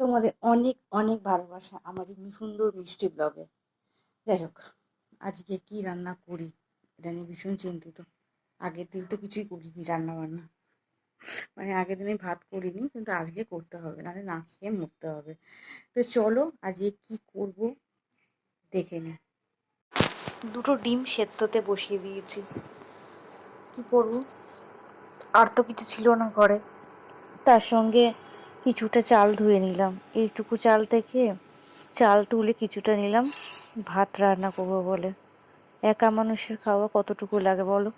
তোমাদের অনেক অনেক ভালোবাসা আমাদের সুন্দর মিষ্টি ব্লগে। যাই হোক, আজকে কি রান্না করি, এটা নিয়ে ভীষণ চিন্তিত। আগের দিন তো কিছুই করিনি রান্না বান্না মানে আগের দিনে ভাত করিনি, কিন্তু আজকে করতে হবে, নাহলে না খেয়ে মরতে হবে। তো চলো আজকে কি করব, দেখে নি দুটো ডিম সেদ্ধতে বসিয়ে দিয়েছি। কি করব? আর তো কিছু ছিল না ঘরে। তার সঙ্গে কিছুটা চাল ধুয়ে নিলাম। এইটুকু চাল থেকে চাল তুলে কিছুটা নিলাম। ভাত রান্না করব বলে। একা মানুষের খাওয়া কতটুকু লাগে বলো?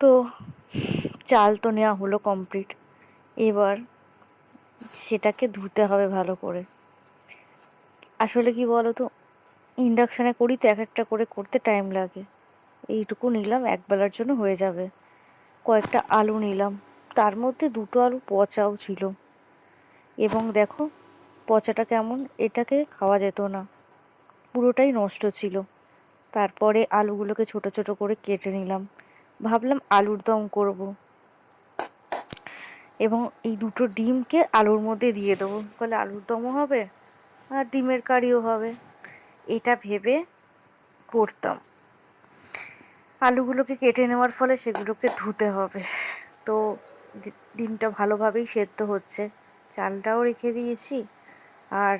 তো চাল তো নেওয়া হলো কমপ্লিট এবার সেটাকে ধুতে হবে ভালো করে। আসলে কি বলো তো ইন্ডাকশানে করি, তো এক একটা করে করতে টাইম লাগে। এইটুকু নিলাম, একবেলার জন্য হয়ে যাবে। কয়েকটা আলু নিলাম, তার মধ্যে দুটো আলু পচাও ছিল। এবং দেখো, পচাটা কেমন, এটাকে খাওয়া যেত না। পুরোটাই নষ্ট ছিল। তারপরে আলুগুলোকে ছোট ছোট করে কেটে নিলাম। ভাবলাম আলুর দম করব। এবং এই দুটো ডিমকে আলুর মধ্যে দিয়ে দেবো। ফলে আলুর দমও হবে, আর ডিমের কারিও হবে। এটা ভেবে করতাম। আলুগুলোকে কেটে নেওয়ার ফলে সেগুলোকে ধুতে হবে। তো ডিমটা ভালোভাবেই সেদ্ধ হচ্ছে। চালটাও রেখে দিয়েছি আর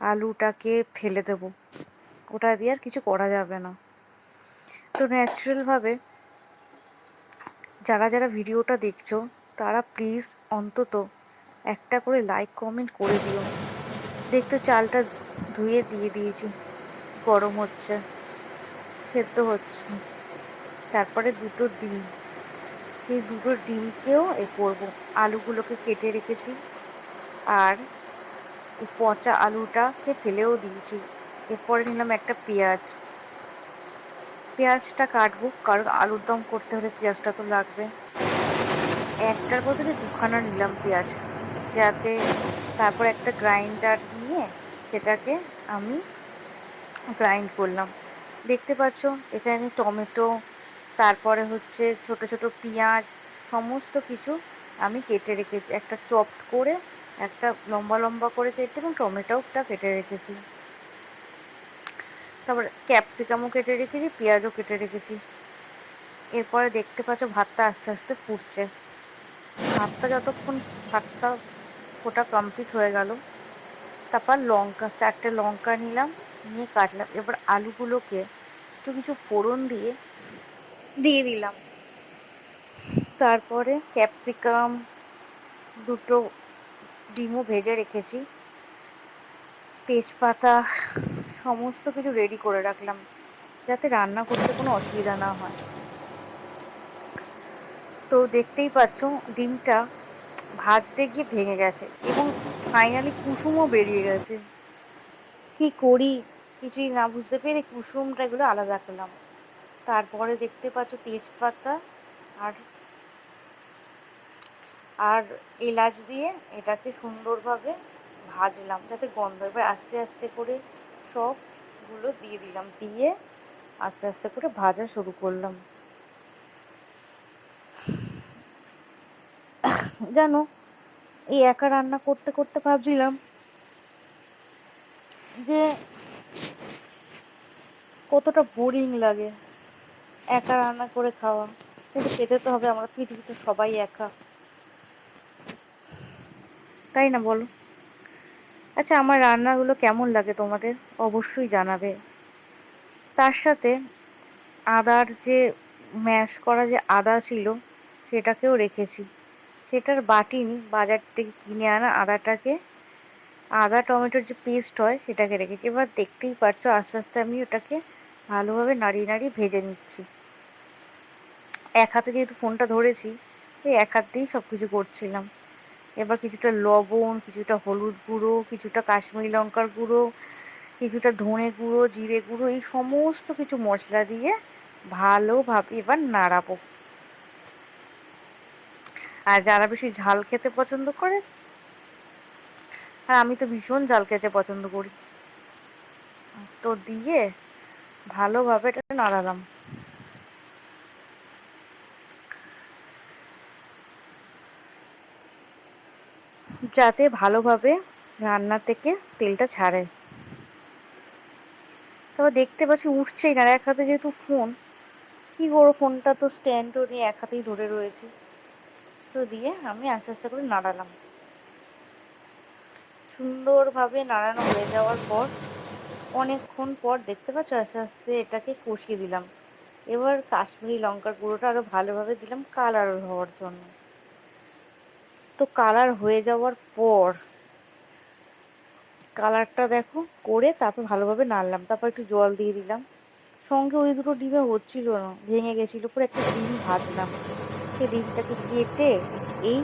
আলুটাকে ফেলে দেব। ওটা দিয়ে আর কিছু করা যাবে না। তো ন্যাচারালভাবে যারা যারা ভিডিওটা দেখছ, তারা প্লিজ অন্তত একটা করে লাইক, কমেন্ট করে দিও। দেখতে চালটা ধুয়ে দিয়ে দিয়েছি। গরম হচ্ছে, সেদ্ধ হচ্ছে। তারপরে দুটো ডিম। সেই দুটো ডিমকেও এ করব। আলুগুলোকে কেটে রেখেছি আর পচা আলুটাকে ফেলেও দিয়েছি। এরপরে নিলাম একটা পেঁয়াজ। পেঁয়াজটা কাটবো, কারণ আলুর দম করতে হলে পেঁয়াজটা তো লাগবে। একটার বদলে দুখানা নিলাম পেঁয়াজ। যাতে তারপর একটা গ্রাইন্ডার নিয়ে সেটাকে আমি গ্রাইন্ড করলাম। দেখতে পাচ্ছ, এখানে টমেটো, তারপরে হচ্ছে ছোট ছোট পেঁয়াজ, সমস্ত কিছু আমি কেটে রেখেছি। একটা চপ করে, একটা লম্বা লম্বা করে কেটে এবং টমেটোটা কেটে রেখেছি। তারপরে ক্যাপসিকামও কেটে রেখেছি, পেঁয়াজও কেটে রেখেছি। এরপরে দেখতে পাচ্ছ, ভাতটা আস্তে আস্তে ফুটছে। ভাতটা যতক্ষণ, ভাতটা ফোটা কমপ্লিট হয়ে গেল তারপর লঙ্কা, চারটে লঙ্কা নিলাম, নিয়ে কাটলাম। এবার আলুগুলোকে একটু কিছু ফোড়ন দিয়ে দিয়ে দিলাম। তারপরে ক্যাপসিকাম দুটো ডিমও ভেজে রেখেছি। তেজপাতা সমস্ত কিছু রেডি করে রাখলাম, যাতে রান্না করতে কোনো অসুবিধা না হয়। তো দেখতেই পাচ্ছ, ডিমটা ভাজতে গিয়ে ভেঙে গেছে এবং ফাইনালি কুসুমও বেরিয়ে গেছে। কি করি? কিছুই না বুঝতে পেরে কুসুমটা এগুলো আলাদা করলাম। তারপরে দেখতে পাচ্ছ তেজপাতা আর আর এলাচ দিয়ে এটাকে সুন্দরভাবে ভাজলাম যাতে গন্ধ এবার আস্তে আস্তে করে সবগুলো দিয়ে দিলাম। দিয়ে আস্তে আস্তে করে ভাজা শুরু করলাম। জানো, এই একা রান্না করতে করতে ভাবছিলাম যে কতটা বোরিং লাগে একা রান্না করে খাওয়া। কিন্তু খেতে তো হবে, আমরা পৃথিবীতে সবাই একা। তাই না বলো? আচ্ছা আমার রান্নাগুলো কেমন লাগে তোমাদের? অবশ্যই জানাবে। তার সাথে আদার যে ম্যাশ করা যে আদা ছিল, সেটাকেও রেখেছি। সেটার বাটি বাটিনি বাজার থেকে কিনে আনা আদাটাকে, আদা টমেটোর যে পেস্ট হয় সেটাকে রেখেছি। এবার দেখতেই পারছ, আস্তে আস্তে আমি ওটাকে ভালোভাবে নাড়িয়ে নাড়িয়ে ভেজে নিচ্ছি। এক হাতে যেহেতু ফোনটা ধরেছি, এই এক হাত দিয়েই সব কিছু করছিলাম। এবার কিছুটা লবণ, কিছুটা হলুদ গুঁড়ো, কিছুটা কাশ্মীরি লঙ্কার গুঁড়ো, কিছুটা ধনে গুঁড়ো, জিরে গুঁড়ো, এই সমস্ত কিছু মশলা দিয়ে ভালোভাবে এবার নাড়াবো। আর যারা বেশি ঝাল খেতে পছন্দ করে, আর আমি তো ভীষণ ঝাল খেতে পছন্দ করি। তো দিয়ে ভালোভাবে এটা নাড়ালাম। যাতে ভালোভাবে রান্না থেকে তেলটা ছাড়ে। তবে দেখতে পাচ্ছি উঠছেই না এক হাতে যেহেতু ফোন কি করব? ফোনটা তো স্ট্যান্ডও নিয়ে এক হাতেই ধরে রয়েছে। তো দিয়ে আমি আস্তে আস্তে করে নাড়ালাম। সুন্দরভাবে নাড়ানো হয়ে যাওয়ার পর অনেকক্ষণ পর দেখতে পাচ্ছ আস্তে আস্তে এটাকে কষিয়ে দিলাম। এবার কাশ্মীরি লঙ্কার গুঁড়োটা আরও ভালোভাবে দিলাম কালার হওয়ার জন্য। তো কালার হয়ে যাওয়ার পর কালারটা দেখো করে তারপর ভালোভাবে নাড়লাম। তারপর একটু জল দিয়ে দিলাম। সঙ্গে ওই দুটো ডিমে হচ্ছিল না, ভেঙে গেছিল, পরে একটা ডিম ভাজলাম। সেই ডিমটাকে কেটে এই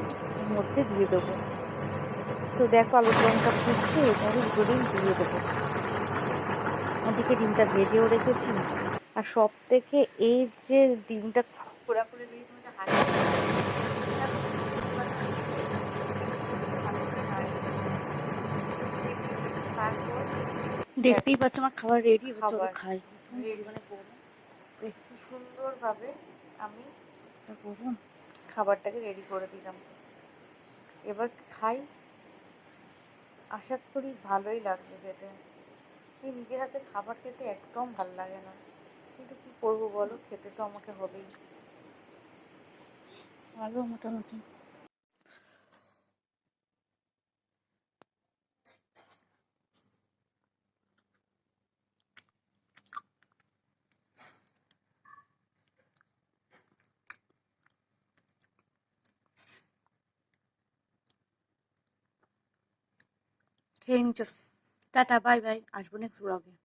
মধ্যে দিয়ে দেবো। তো দেখো আলুর দমটা ফুটছে দুটো ডিম দিয়ে দেবো। ওদিকে ডিমটা ভেজেও রেখেছি। আর সব থেকে এই যে ডিমটা খোলা করে দিয়েছি হাতে দেখতেই পাচ্ছ আমার খাবার রেডি খাবার। খাই। রেডি মানে সুন্দরভাবে আমি করব খাবারটাকে রেডি করে দিলাম। এবার খাই। আশা করি ভালোই লাগবে খেতে। এই নিজের হাতে খাবার খেতে একদম ভালো লাগে না। কিন্তু কী করব বলো, খেতে তো আমাকে হবেই। ভালো, মোটামুটি। খেয়ে ইউ টাটা বাই বাই আসব নেক্সট ব্লগে